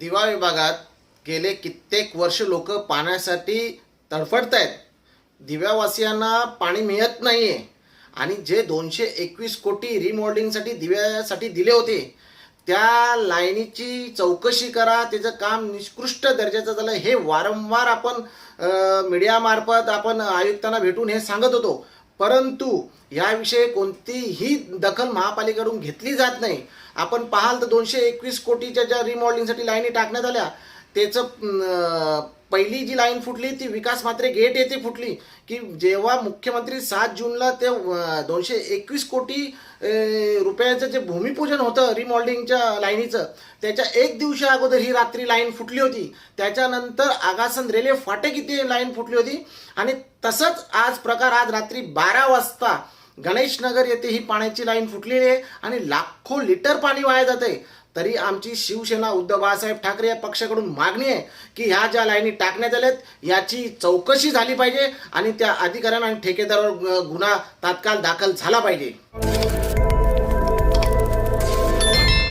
दिवा विभागात गेले कित्येक वर्ष लोक पाण्यासाठी तडफडत आहेत दिव्यावासियांना पाणी मिळत नाही आहे आणि जे दोनशे एकवीस कोटी रिमॉडेलिंगसाठी दिव्यासाठी दिले होते त्या लाईनीची चौकशी करा त्याचं काम निकृष्ट दर्जाचं झालं. हे वारंवार आपण मीडियामार्फत आपण आयुक्तांना भेटून हे सांगत होतो. परंतु याविषयी कोणतीही दखल महापालिकेकडून घेतली जात नाही. आपण पाहाल तर दोनशे एकवीस कोटीच्या ज्या रिमॉडेलिंगसाठी लाईनी टाकण्यात आल्या त्याचं पहिली जी लाईन फुटली ती विकास मात्रे गेट येथे फुटली. की जेव्हा मुख्यमंत्री सात जूनला ते दोनशे एकवीस कोटी रुपयाचं जे भूमिपूजन होतं रिमॉल्डिंगच्या लाईनीचं त्याच्या एक दिवशी अगोदर ही रात्री लाईन फुटली होती. त्याच्यानंतर आगासन रेल्वे फाटे किती लाईन फुटली होती. आणि तसंच आज प्रकार आज रात्री बारा वाजता गणेशनगर येथे ही पाण्याची लाईन फुटलेली आहे. आणि लाखो लिटर पाणी वाया जाते तरी आमची शिवसेना उद्धव बाळासाहेब ठाकरे या पक्षाकडून मागणी आहे की ह्या ज्या लाईनी टाकण्यात आल्यात याची चौकशी झाली पाहिजे आणि त्या अधिकाऱ्यांना आणि ठेकेदारावर गुन्हा तात्काळ दाखल झाला पाहिजे.